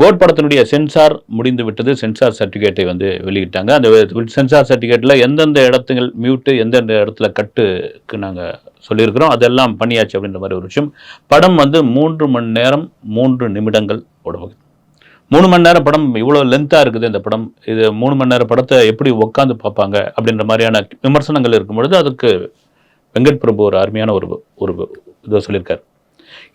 Code படத்தினுடைய sensor முடிந்து விட்டது சென்சார் சர்டிஃபிகேட்டை வந்து வெளியிட்டாங்க. அந்த சென்சார் சர்டிஃபிகேட்டில் எந்தெந்த இடத்துகள் மியூட்டு எந்தெந்த இடத்துல கட்டுக்கு நாங்கள் சொல்லியிருக்கிறோம். அதெல்லாம் பண்ணியாச்சு அப்படின்ற மாதிரி ஒரு விஷயம். படம் வந்து மூன்று மணி நேரம் மூன்று நிமிடங்கள் ஓடுவது மூணு மணி நேரம் படம் இவ்வளோ லென்த்தாக இருக்குது இந்த படம். இது மூணு மணி நேரம் படத்தை எப்படி உட்காந்து பார்ப்பாங்க அப்படின்ற மாதிரியான விமர்சனங்கள் இருக்கும் பொழுது அதுக்கு வெங்கட் பிரபு ஒரு அருமையான ஒரு ஒரு இதை சொல்லியிருக்காரு.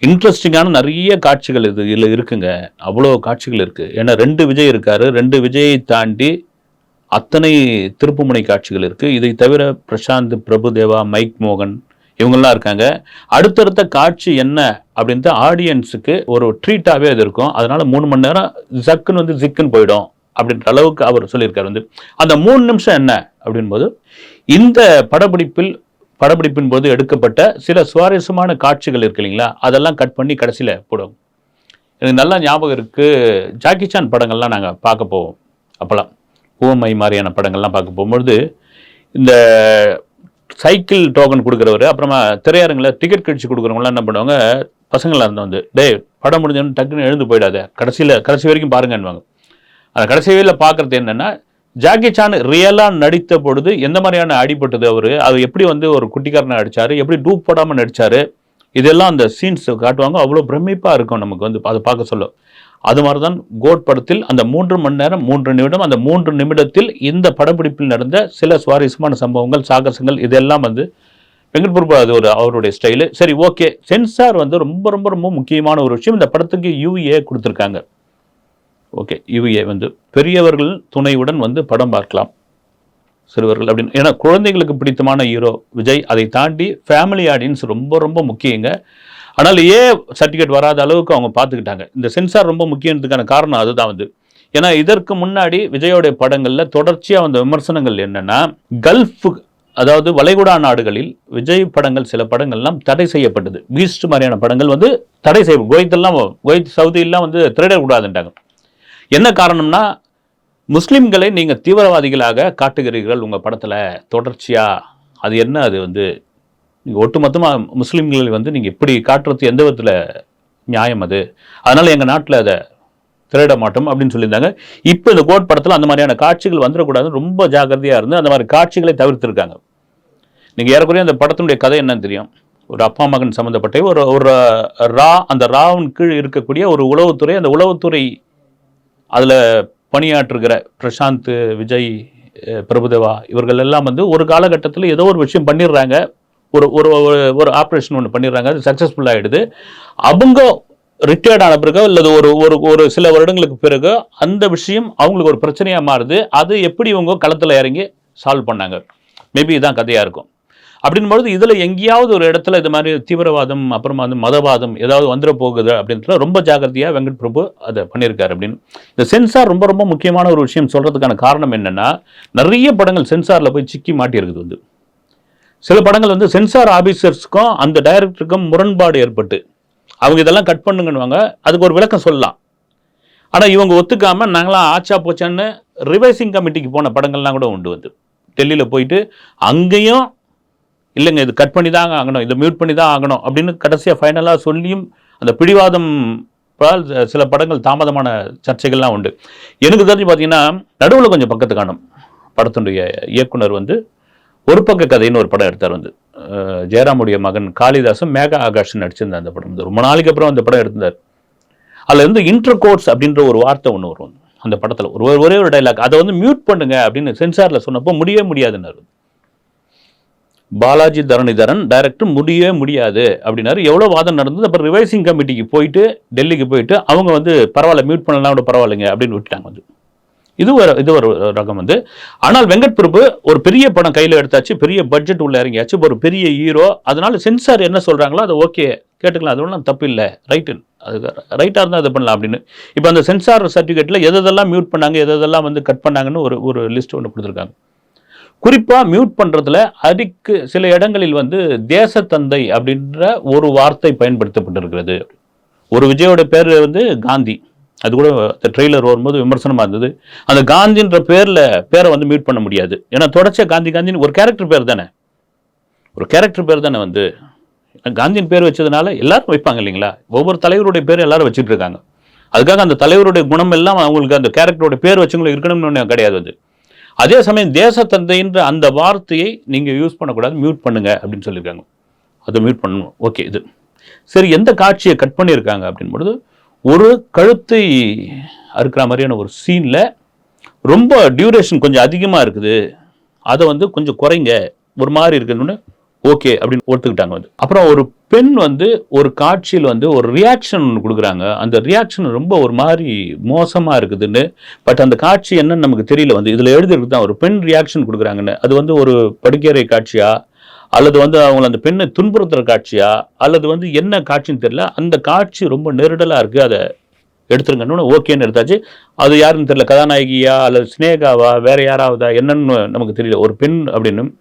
இன்ட்ரெஸ்டிங்கான நிறைய காட்சிகள் இது இதில் இருக்குங்க. அவ்வளோ காட்சிகள் இருக்குது ஏன்னா ரெண்டு விஜய் இருக்காரு. ரெண்டு விஜயை தாண்டி அத்தனை திருப்புமுனை காட்சிகள் இருக்குது இதை தவிர பிரசாந்த் பிரபுதேவா மைக் மோகன் இவங்கெல்லாம் இருக்காங்க. அடுத்தடுத்த காட்சி என்ன அப்படின்ட்டு ஆடியன்ஸுக்கு ஒரு ட்ரீட்டாகவே அது இருக்கும். அதனால மூணு மணி நேரம் ஜக்குன்னு வந்து ஜிக்குன்னு போயிடும் அப்படின்ற அளவுக்கு அவர் சொல்லியிருக்காரு. வந்து அந்த மூணு நிமிஷம் என்ன அப்படின்போது இந்த படப்பிடிப்பில் படப்பிடிப்பின் போது எடுக்கப்பட்ட சில சுவாரஸ்யமான காட்சிகள் இருக்கு இல்லைங்களா? அதெல்லாம் கட் பண்ணி கடைசியில் போடுவோம். எனக்கு நல்லா ஞாபகம் இருக்குது ஜாக்கி சான் படங்கள்லாம் நாங்கள் பார்க்க போவோம். அப்போல்லாம் பூமை மாதிரியான படங்கள்லாம் பார்க்க போகும்பொழுது இந்த சைக்கிள் டோக்கன் கொடுக்குறவர் அப்புறமா திரையரங்கில் டிக்கெட் கழிச்சு கொடுக்குறவங்களாம் என்ன பண்ணுவாங்க பசங்களாக இருந்தால் வந்து டே படம் முடிஞ்சோன்னு டக்குன்னு எழுந்து போயிடாத. கடைசியில் கடைசி வரைக்கும் பாருங்கன்னுவாங்க. அந்த கடைசி வரையில் பார்க்குறது என்னென்னா ஜாக்கி சான் ரியலாக நடித்த பொழுது எந்த மாதிரியான அடிபட்டது அவர்? அது எப்படி வந்து ஒரு குட்டிக்காரனை அடித்தார் எப்படி டூப் போடாமல் நடித்தார் இதெல்லாம் அந்த சீன்ஸ் காட்டுவாங்க. அவ்வளோ பிரமிப்பாக இருக்கும் நமக்கு வந்து அதை பார்க்க சொல்ல. அது மாதிரி தான் கோட் படத்தில் அந்த மூன்று மணி நேரம் மூன்று நிமிடம் அந்த மூன்று நிமிடத்தில் இந்த படப்பிடிப்பில் நடந்த சில சுவாரஸ்யமான சம்பவங்கள் சாகசங்கள் இதெல்லாம் வந்து வெங்கட் அது ஒரு அவருடைய ஸ்டைலு சரி ஓகே சென்சார் வந்து ரொம்ப ரொம்ப ரொம்ப முக்கியமான ஒரு விஷயம். இந்த படத்துக்கு யூஏ கொடுத்துருக்காங்க. ஓகே இவையே வந்து பெரியவர்கள் துணையுடன் வந்து படம் பார்க்கலாம். சிறுவர்கள் அப்படின்னு. ஏன்னா குழந்தைகளுக்கு பிடித்தமான ஹீரோ விஜய் அதை தாண்டி ஃபேமிலி ஆடியன்ஸ் ரொம்ப ரொம்ப முக்கியங்க. ஆனால் ஏ சர்டிஃபிகேட் வராத அளவுக்கு அவங்க பார்த்துக்கிட்டாங்க. இந்த சென்சார் ரொம்ப முக்கியத்துக்கான காரணம் அதுதான் வந்து. ஏன்னா இதற்கு முன்னாடி விஜயோடைய படங்களில் தொடர்ச்சியாக வந்த விமர்சனங்கள் என்னென்னா கல்ஃபு அதாவது வளைகுடா நாடுகளில் விஜய் படங்கள் சில படங்கள்லாம் தடை செய்யப்பட்டது. பீஸ்ட் மாதிரியான படங்கள் வந்து தடை செய்ய குவைத்தெல்லாம் குவைத் சவுதியெல்லாம் வந்து திரையிடக்கூடாதுன்ட்டாங்க என்ன காரணம்னா முஸ்லீம்களை நீங்கள் தீவிரவாதிகளாக காட்டுகிறீர்கள் உங்கள் படத்தில் தொடர்ச்சியாக அது என்ன? அது வந்து நீங்கள் ஒட்டுமொத்தமாக முஸ்லீம்களை வந்து நீங்கள் இப்படி காட்டுறது எந்த விதத்தில் நியாயம் அது? அதனால் எங்கள் நாட்டில் அதை திரையிட மாட்டோம் அப்படின்னு சொல்லியிருந்தாங்க. இப்போ இந்த கோட் படத்தில் அந்த மாதிரியான காட்சிகள் வந்துடக்கூடாதுன்னு ரொம்ப ஜாக்கிரதையாக இருந்து அந்த மாதிரி காட்சிகளை தவிர்த்துருக்காங்க. நீங்கள் ஏறக்குறைய அந்த படத்தினுடைய கதை என்னன்னு தெரியும். ஒரு அப்பா மகன் சம்மந்தப்பட்ட ஒரு ஒரு ரா அந்த ராவின் கீழ் இருக்கக்கூடிய ஒரு உளவுத்துறை அந்த உளவுத்துறை அதில் பணியாற்றுகிற பிரசாந்த் விஜய் பிரபுதேவா இவர்கள் எல்லாம் வந்து ஒரு காலகட்டத்தில் ஏதோ ஒரு விஷயம் பண்ணிடுறாங்க. ஒரு ஒரு ஒரு- ஒரு ஆப்ரேஷன் ஒன்று பண்ணிடுறாங்க. அது சக்ஸஸ்ஃபுல் ஆகிடுது அவங்க ரிட்டையர்ட் ஆன பிறகு அல்லது ஒரு ஒரு ஒரு சில வருடங்களுக்கு பிறகு அந்த விஷயம் அவங்களுக்கு ஒரு பிரச்சனையாக மாறுது. அது எப்படி இவங்க களத்தில் இறங்கி சால்வ் பண்ணாங்க? மேபி இதான் கதையாக இருக்கும். அப்படின்பொழுது இதில் எங்கேயாவது ஒரு இடத்துல இது மாதிரி தீவிரவாதம் அப்புறமா வந்து மதவாதம் ஏதாவது வந்துட போகுது அப்படின்றத ரொம்ப ஜாக்கிரதையாக வெங்கட் பிரபு அதை பண்ணியிருக்காரு அப்படின்னு. இந்த சென்சார் ரொம்ப ரொம்ப முக்கியமான ஒரு விஷயம் சொல்கிறதுக்கான காரணம் என்னென்னா நிறைய படங்கள் சென்சாரில் போய் சிக்கி மாட்டியிருக்குது வந்து. சில படங்கள் வந்து சென்சார் ஆஃபீஸர்ஸ்க்கும் அந்த டைரக்டருக்கும் முரண்பாடு ஏற்பட்டு அவங்க இதெல்லாம் கட் பண்ணுங்கன்னுவாங்க. அதுக்கு ஒரு விளக்கம் சொல்லலாம். ஆனால் இவங்க ஒத்துக்காமல் நாங்களாம் ஆச்சா போச்சான்னு ரிவைசிங் கமிட்டிக்கு போன படங்கள்லாம் கூட உண்டு வந்து. டெல்லியில் போயிட்டு அங்கேயும் இல்லைங்க இது கட் பண்ணி தான் ஆகணும் இதை மியூட் பண்ணி தான் ஆகணும் அப்படின்னு கடைசியாக ஃபைனலாக சொல்லியும் அந்த பிடிவாதம் சில படங்கள் தாமதமான சர்ச்சைகள்லாம் உண்டு. எனக்கு தெரிஞ்சு பார்த்தீங்கன்னா நடுவில் கொஞ்சம் பக்கத்து காணும். படத்தினுடைய இயக்குனர் வந்து ஒரு பக்க கதைன்னு ஒரு படம் எடுத்தார் வந்து. ஜெயராமுடைய மகன் காளிதாசும் மேகா ஆகாஷன் நடிச்சிருந்தார் அந்த படம் வந்து. ரொம்ப நாளைக்கு அப்புறம் அந்த படம் எடுத்திருந்தார். அதில் வந்து இன்டர் கோட்ஸ் அப்படின்ற ஒரு வார்த்தை ஒன்று வரும். அந்த படத்தில் ஒரு ஒரே ஒரு டைலாக் அதை வந்து மியூட் பண்ணுங்க அப்படின்னு சென்சாரில் சொன்னப்போ முடியவே முடியாதுன்னு பாலாஜி தரணிதரன் டைரக்டர் முடியவே முடியாது அப்படின்னாரு. எவ்வளோ வாதம் நடந்தது. அப்புறம் ரிவைசிங் கமிட்டிக்கு போயிட்டு டெல்லிக்கு போயிட்டு அவங்க வந்து பரவாயில்ல மியூட் பண்ணலாம் கூட பரவாயில்லைங்க அப்படின்னு விட்டுட்டாங்க வந்து. இது ஒரு இது ஒரு ரகம் வந்து. ஆனால் வெங்கட் பிரபு ஒரு பெரிய படம் கையில் எடுத்தாச்சு. பெரிய பட்ஜெட் உள்ள இறங்கியாச்சு. ஒரு பெரிய ஹீரோ அதனால சென்சார் என்ன சொல்கிறாங்களோ அது ஓகே கேட்டுக்கலாம். அது ஒன்றும் தப்பு இல்லை. ரைட்டு அது ரைட்டாக இருந்தால் இது பண்ணலாம் அப்படின்னு. இப்போ அந்த சென்சார் சர்டிஃபிகேட்டில் எதெல்லாம் மியூட் பண்ணாங்க எதெல்லாம் வந்து கட் பண்ணாங்கன்னு ஒரு ஒரு லிஸ்ட் ஒன்று கொடுத்துருக்காங்க. குறிப்பாக மியூட் பண்ணுறதுல அதுக்கு சில இடங்களில் வந்து தேசத்தந்தை அப்படின்ற ஒரு வார்த்தை பயன்படுத்தப்பட்டிருக்கிறது. ஒரு விஜயோட பேர் வந்து காந்தி. அது கூட ட்ரெய்லர் வரும்போது விமர்சனமாக இருந்தது. அந்த காந்தின்ற பேரில் பேரை வந்து மியூட் பண்ண முடியாது. ஏன்னா தொடர்ச்சியா காந்தி காந்தின்னு ஒரு கேரக்டர் பேர் தானே. ஒரு கேரக்டர் பேர் தானே வந்து. காந்தியின் பேர் வச்சதுனால எல்லாரும் வைப்பாங்க இல்லைங்களா? ஒவ்வொரு தலைவருடைய பேரும் எல்லாரும் வச்சுட்டு இருக்காங்க. அதுக்காக அந்த தலைவருடைய குணம் எல்லாம் அவங்களுக்கு அந்த கேரக்டரோட பேர் வச்சவங்களுக்கு இருக்கணும்னு கிடையாது அது. அதே சமயம் தேசத்தந்தைன்ற அந்த வார்த்தையை நீங்கள் யூஸ் பண்ணக்கூடாது மியூட் பண்ணுங்க அப்படின்னு சொல்லியிருக்காங்க. அதை மியூட் பண்ணணும். ஓகே இது. சரி எந்த காட்சியை கட் பண்ணியிருக்காங்க அப்படின் பொழுது ஒரு கழுத்தை அறுக்கிற மாதிரியான ஒரு சீனில் ரொம்ப டியூரேஷன் கொஞ்சம் அதிகமாக இருக்குது. அதை வந்து கொஞ்சம் குறைங்க. ஒரு மாதிரி இருக்குதுன்னு ஓகே அப்படின்னு ஒத்துக்கிட்டாங்க வந்து. அப்புறம் ஒரு பெண் வந்து ஒரு காட்சியில் வந்து ஒரு ரியாக்ஷன் ஒன்று கொடுக்குறாங்க. அந்த ரியாக்ஷன் ரொம்ப ஒரு மாதிரி மோசமாக இருக்குதுன்னு. பட் அந்த காட்சி என்னன்னு நமக்கு தெரியல வந்து. இதில் எழுதிருக்கு தான் ஒரு பெண் ரியாக்ஷன் கொடுக்குறாங்கன்னு. அது வந்து ஒரு படுக்கையறை காட்சியா? அல்லது வந்து அவங்கள அந்த பெண்ணை துன்புறுத்துற காட்சியா? அல்லது வந்து என்ன காட்சின்னு தெரியல. அந்த காட்சி ரொம்ப நெருடலாக இருக்குது அதை எடுத்துருங்கன்னு ஓகேன்னு எடுத்தாச்சு. அது யாருன்னு தெரியல. கதாநாயகியா? அல்லது ஸ்னேகாவா வேற யாராவதா? என்னன்னு நமக்கு தெரியல. ஒரு பெண் அப்படின்னு.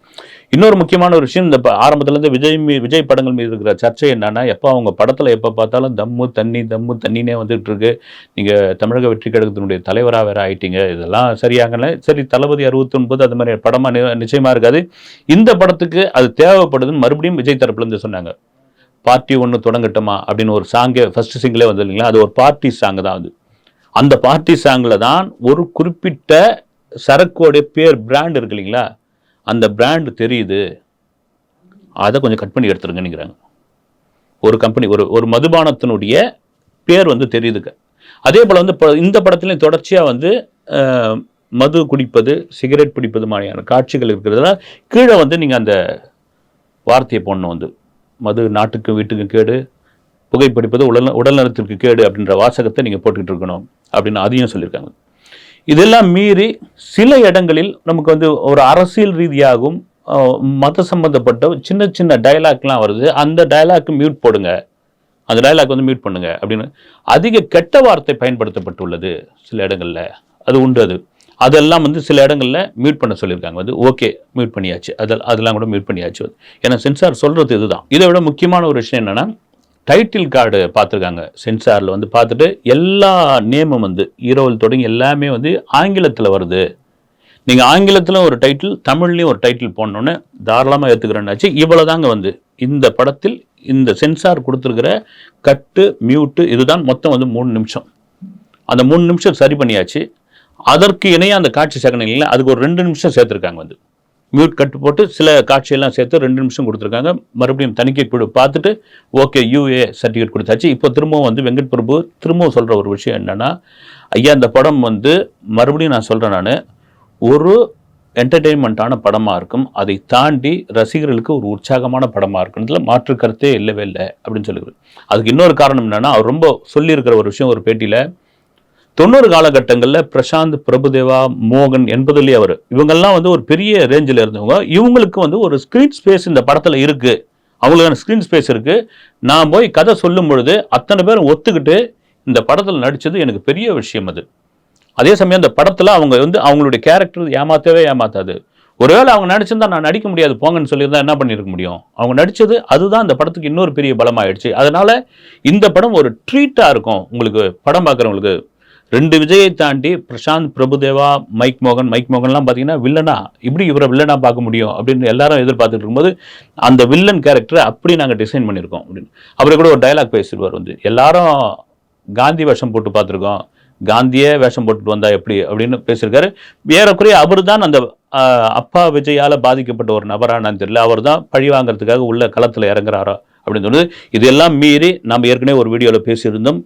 இன்னொரு முக்கியமான ஒரு விஷயம் இந்த ஆரம்பத்துலேருந்து விஜய் மீ- விஜய் படங்கள் மீது இருக்கிற சர்ச்சை என்னன்னா எப்போ அவங்க படத்தில் எப்போ பார்த்தாலும் தம்மு தண்ணி தம்மு தண்ணினே வந்துட்டு இருக்கு. நீங்கள் தமிழக வெற்றி கழகத்தினுடைய தலைவராக வேற ஆயிட்டீங்க. இதெல்லாம் சரியாகல சரி தளபதி அறுபத்தொன்பது அது மாதிரி படமாக நிச்சயமாக இருக்காது. இந்த படத்துக்கு அது தேவைப்படுதுன்னு மறுபடியும் விஜய் தரப்புலேருந்து சொன்னாங்க. பார்ட்டி ஒன்று தொடங்கட்டுமா? அப்படின்னு ஒரு சாங்கே ஃபஸ்ட்டு சிங்கிலே வந்து இல்லைங்களா? அது ஒரு பார்ட்டி சாங் தான் அது. அந்த பார்ட்டி சாங்கில் தான் ஒரு குறிப்பிட்ட சரக்கோடைய பேர் பிராண்ட் இருக்கு இல்லைங்களா? அந்த பிராண்ட் தெரியுது அதை கொஞ்சம் கட் பண்ணி எடுத்துருங்கன்னுங்கிறாங்க. ஒரு கம்பெனி ஒரு ஒரு மதுபானத்தினுடைய பேர் வந்து தெரியுதுங்க அதே போல் வந்து இந்த படத்துலையும் தொடர்ச்சியாக வந்து மது குடிப்பது சிகரெட் பிடிப்பது மாதிரியான காட்சிகள் இருக்கிறதுனால கீழே வந்து நீங்கள் அந்த வார்த்தையை போடணும் வந்து. மது நாட்டுக்கும் வீட்டுக்கும் கேடு புகைப்பிடிப்பது உடல் உடல் நலத்திற்கு கேடு அப்படின்ற வாசகத்தை நீங்கள் போட்டுக்கிட்டு இருக்கணும் அப்படின்னு அதையும் சொல்லியிருக்காங்க. இதெல்லாம் மீறி சில இடங்களில் நமக்கு வந்து ஒரு அரசியல் ரீதியாகவும் மத சம்பந்தப்பட்ட சின்ன சின்ன டயலாக்லாம் வருது. அந்த டயலாக் மியூட் போடுங்க. அந்த டயலாக் வந்து மியூட் பண்ணுங்க அப்படின்னு. அதிக கெட்ட வார்த்தை பயன்படுத்தப்பட்டுள்ளது சில இடங்களில். அது உண்டு அது. அதெல்லாம் வந்து சில இடங்களில் மியூட் பண்ண சொல்லியிருக்காங்க. வந்து ஓகே மியூட் பண்ணியாச்சு. அதில் அதெல்லாம் கூட மியூட் பண்ணியாச்சு. ஏன்னா சென்சார் சொல்கிறது இதுதான். இதை விட முக்கியமான ஒரு விஷயம் என்னென்னா டைட்டில் கார்டு பார்த்துருக்காங்க. சென்சாரில் வந்து பார்த்துட்டு எல்லா நேமும் வந்து ஈரோவில் தொடங்கி எல்லாமே வந்து ஆங்கிலத்தில் வருது. நீங்கள் ஆங்கிலத்தில் ஒரு டைட்டில் தமிழ்லேயும் ஒரு டைட்டில் போடணுன்னு தாராளமாக ஏற்றுக்கிறேன்னாச்சு இவ்வளோதாங்க வந்து. இந்த படத்தில் இந்த சென்சார் கொடுத்துருக்கிற கட்டு மியூட்டு இதுதான் மொத்தம் வந்து மூணு நிமிஷம். அந்த மூணு நிமிஷம் சரி பண்ணியாச்சு. அதற்கு இணையாக அந்த காட்சி சேர்க்கணும் இல்லைங்களா அதுக்கு ஒரு ரெண்டு நிமிஷம் சேர்த்துருக்காங்க வந்து. மியூட் கட்டு போட்டு சில காட்சியெல்லாம் சேர்த்து ரெண்டு நிமிஷம் கொடுத்துருக்காங்க. மறுபடியும் தணிக்கை குழு பார்த்துட்டு ஓகே யூஏ சர்டிஃபிகேட் கொடுத்தாச்சு. இப்போ திரும்பவும் வந்து வெங்கட் பிரபு திரும்பவும் சொல்கிற ஒரு விஷயம் என்னென்னா ஐயா இந்த படம் வந்து மறுபடியும் நான் சொல்கிறேன் நான் ஒரு என்டர்டெயின்மெண்ட்டான படமாக இருக்கும். அதை தாண்டி ரசிகர்களுக்கு ஒரு உற்சாகமான படமாக இருக்குன்றதுல மாற்று கருத்தே இல்லவே இல்லை அப்படின்னு சொல்லுது. அதுக்கு இன்னொரு காரணம் என்னென்னா அவர் ரொம்ப சொல்லியிருக்கிற ஒரு விஷயம் ஒரு பேட்டியில் தொண்ணூறு காலகட்டங்களில் பிரசாந்த் பிரபுதேவா மோகன் என்பதுலேயே அவர். இவங்கெல்லாம் வந்து ஒரு பெரிய ரேஞ்சில் இருந்தவங்க. இவங்களுக்கு வந்து ஒரு ஸ்க்ரீன் ஸ்பேஸ் இந்த படத்தில் இருக்குது அவங்களுக்கான ஸ்க்ரீன் ஸ்பேஸ் இருக்கு. நான் போய் கதை சொல்லும் பொழுது அத்தனை பேரும் ஒத்துக்கிட்டு இந்த படத்தில் நடித்தது எனக்கு பெரிய விஷயம் அது. அதே சமயம் அந்த படத்தில் அவங்க வந்து அவங்களுடைய கேரக்டர் ஏமாத்தவே ஏமாத்தாது. ஒருவேளை அவங்க நடிச்சிருந்தா நான் நடிக்க முடியாது போங்கன்னு சொல்லியிருந்தா என்ன பண்ணியிருக்க முடியும்? அவங்க நடித்தது அதுதான் அந்த படத்துக்கு இன்னொரு பெரிய பலமாயிடுச்சு. அதனால் இந்த படம் ஒரு ட்ரீட்டாக இருக்கும். உங்களுக்கு படம் பார்க்குறவங்களுக்கு ரெண்டு விஜயை தாண்டி பிரசாந்த் பிரபுதேவா மைக் மோகன். மைக் மோகன்லாம் பார்த்தீங்கன்னா வில்லனா இப்படி இவரை வில்லனா பார்க்க முடியும் அப்படின்னு எல்லாரும் எதிர்பார்த்துட்டு இருக்கும்போது அந்த வில்லன் கேரக்டரை அப்படி நாங்கள் டிசைன் பண்ணியிருக்கோம் அப்படின்னு. அவரை கூட ஒரு டயலாக் பேசிடுவார் வந்து. எல்லாரும் காந்தி வேஷம் போட்டு பார்த்துருக்கோம். காந்தியே வேஷம் போட்டுட்டு வந்தா எப்படி அப்படின்னு பேசியிருக்காரு. ஏறக்குறைய அவர் தான் அந்த அப்பா விஜயால் பாதிக்கப்பட்ட ஒரு நபரானான்னு தெரியல. அவர் தான் பழி வாங்குறதுக்காக உள்ள களத்தில் இறங்குறாரோ அப்படின்னு சொன்னது இதெல்லாம் மீறி நம்ம ஏற்கனவே ஒரு வீடியோவில் பேசியிருந்தோம்.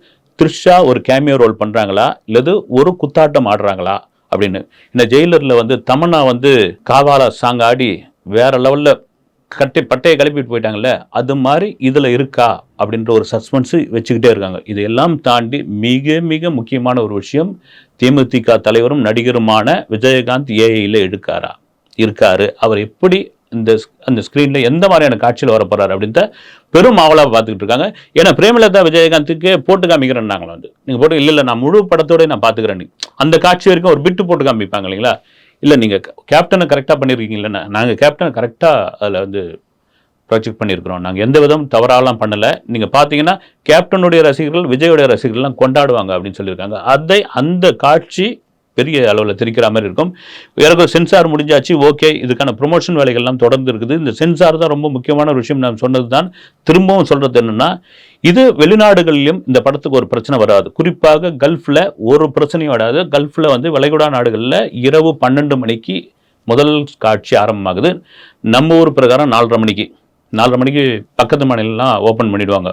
த்ரிஷா ஒரு கேமியோ ரோல் பண்ணுறாங்களா இல்லது ஒரு குத்தாட்டம் ஆடுறாங்களா? அப்படின்னு. இந்த ஜெயிலரில் வந்து தமன்னா வந்து காவாலா சாங் ஆடி வேற லெவலில் கட்டை பட்டையை கிளப்பிட்டு போயிட்டாங்கல்ல? அது மாதிரி இதில் இருக்கா? அப்படின்ற ஒரு சஸ்பென்ஸு வச்சுக்கிட்டே இருக்காங்க. இதையெல்லாம் தாண்டி மிக மிக முக்கியமான ஒரு விஷயம் தேமுதிக தலைவரும் நடிகருமான விஜயகாந்த் ஏஐயில் எடுக்காரா? இருக்காரு. அவர் எப்படி இந்த அந்த ஸ்க்ரீனில் எந்த மாதிரியான காட்சியில் வர அப்படின்ட்டு பெரும் ஆவலாக பார்த்துக்கிட்டு இருக்காங்க. ஏன்னா பிரேமலதா விஜயகாந்துக்கு போட்டு காமிக்கிறேன்னாங்களா வந்து. நீங்கள் போட்டு இல்லை இல்லை நான் முழு படத்தோடய நான் பார்த்துக்கிறேன். அந்த காட்சி வரைக்கும் ஒரு பிட்டு போட்டு காமிப்பாங்க இல்லைங்களா? இல்லை நீங்கள் கேப்டனை கரெக்டாக பண்ணியிருக்கீங்களா நாங்கள் கேப்டனை கரெக்டாக அதில் வந்து ப்ராஜெக்ட் பண்ணியிருக்கிறோம். நாங்கள் எந்த விதம் தவறாலாம் பண்ணலை. நீங்கள் பார்த்தீங்கன்னா கேப்டனுடைய ரசிகர்கள் விஜயோடைய ரசிகர்கள்லாம் கொண்டாடுவாங்க அப்படின்னு சொல்லியிருக்காங்க. அதை அந்த காட்சி பெரிய அளவில் திரிக்கிற மாதிரி இருக்கும். எனக்கு சென்சார் முடிஞ்சாச்சு ஓகே. இதுக்கான ப்ரொமோஷன் வேலைகள்லாம் தொடர்ந்து இருக்குது. இந்த சென்சார் தான் ரொம்ப முக்கியமான ஒரு விஷயம் நான் சொன்னது தான் திரும்பவும் சொல்கிறது என்னென்னா இது வெளிநாடுகளிலும் இந்த படத்துக்கு ஒரு பிரச்சனை வராது. குறிப்பாக கல்ஃபில் ஒரு பிரச்சனையும் வராது. கல்ஃபில் வந்து வளைகுடா நாடுகளில் இரவு பன்னெண்டு மணிக்கு முதல் காட்சி ஆரம்பமாகுது. நம்ம ஊர் பிரகாரம் நாலரை மணிக்கு. நாலரை மணிக்கு பக்கத்து மாநிலம்லாம் ஓப்பன் பண்ணிவிடுவாங்க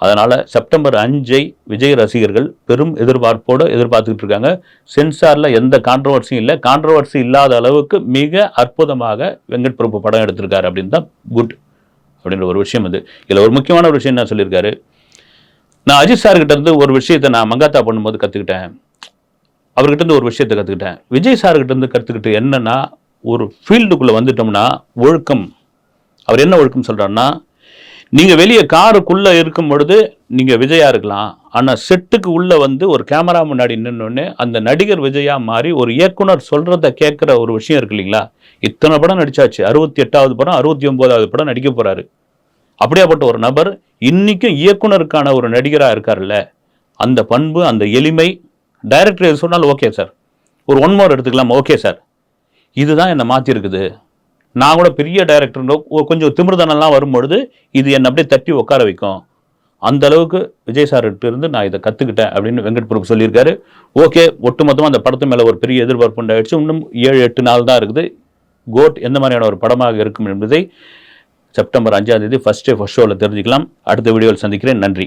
அதனால் செப்டம்பர் அஞ்சை விஜய் ரசிகர்கள் பெரும் எதிர்பார்ப்போடு எதிர்பார்த்துக்கிட்டு இருக்காங்க. சென்சாரில் எந்த கான்ட்ரவர்சியும் இல்லை. கான்ட்ரவர்சி இல்லாத அளவுக்கு மிக அற்புதமாக வெங்கட் பிரபு படம் எடுத்திருக்காரு அப்படின்னு தான் குட் அப்படின்ற ஒரு விஷயம் இது. இதில் ஒரு முக்கியமான ஒரு விஷயம் என்ன சொல்லியிருக்காரு? நான் அஜித் சார்கிட்ட இருந்து ஒரு விஷயத்தை நான் மங்காத்தா பண்ணும்போது கற்றுக்கிட்டேன் அவர்கிட்ட இருந்து ஒரு விஷயத்தை கற்றுக்கிட்டேன் விஜய் சார்கிட்ட இருந்து கற்றுக்கிட்டு என்னன்னா ஒரு ஃபீல்டுக்குள்ளே வந்துட்டோம்னா ஒழுக்கம். அவர் என்ன ஒழுக்கம் சொல்கிறாருன்னா நீங்கள் வெளியே காருக்குள்ளே இருக்கும் பொழுது நீங்கள் விஜயா இருக்கலாம். ஆனால் செட்டுக்கு உள்ளே வந்து ஒரு கேமரா முன்னாடி நின்னோடனே அந்த நடிகர் விஜயா மாதிரி ஒரு இயக்குனர் சொல்கிறத கேட்குற ஒரு விஷயம் இருக்கு இல்லைங்களா? இத்தனை படம் நடிச்சாச்சு. அறுபத்தி எட்டாவது படம் அறுபத்தி ஒம்போதாவது படம் நடிக்க போகிறாரு அப்படியாப்பட்ட ஒரு நபர் இன்னைக்கும் இயக்குனருக்கான ஒரு நடிகராக இருக்கார்ல அந்த பண்பு அந்த எளிமை டைரக்டர் எது சொன்னாலும் ஓகே சார். ஒரு ஒன் மோர் எடுத்துக்கலாம்? Okay sir. இதுதான் என்னை மாற்றிருக்குது நான் கூட பெரிய டைரக்டர் கொஞ்சம் திமிர்தனெல்லாம் வரும்பொழுது இது என்னை அப்படியே தட்டி உட்கார வைக்கும். அந்த அளவுக்கு விஜய் சார்கிட்ட இருந்து நான் இதை கற்றுக்கிட்டேன் அப்படின்னு வெங்கட் பிரபு சொல்லியிருக்காரு. ஓகே ஒட்டுமொத்தமாக அந்த படத்து மேலே ஒரு பெரிய எதிர்பார்ப்பு உண்டாயிடுச்சு. இன்னும் ஏழு எட்டு நாள் தான் இருக்குது. கோட் எந்த மாதிரியான ஒரு படமாக இருக்கும் என்பதை செப்டம்பர் அஞ்சாம் தேதி ஃபஸ்ட்டு ஃபஸ்ட் ஷோவில் தெரிஞ்சுக்கலாம். அடுத்த வீடியோவில் சந்திக்கிறேன். நன்றி.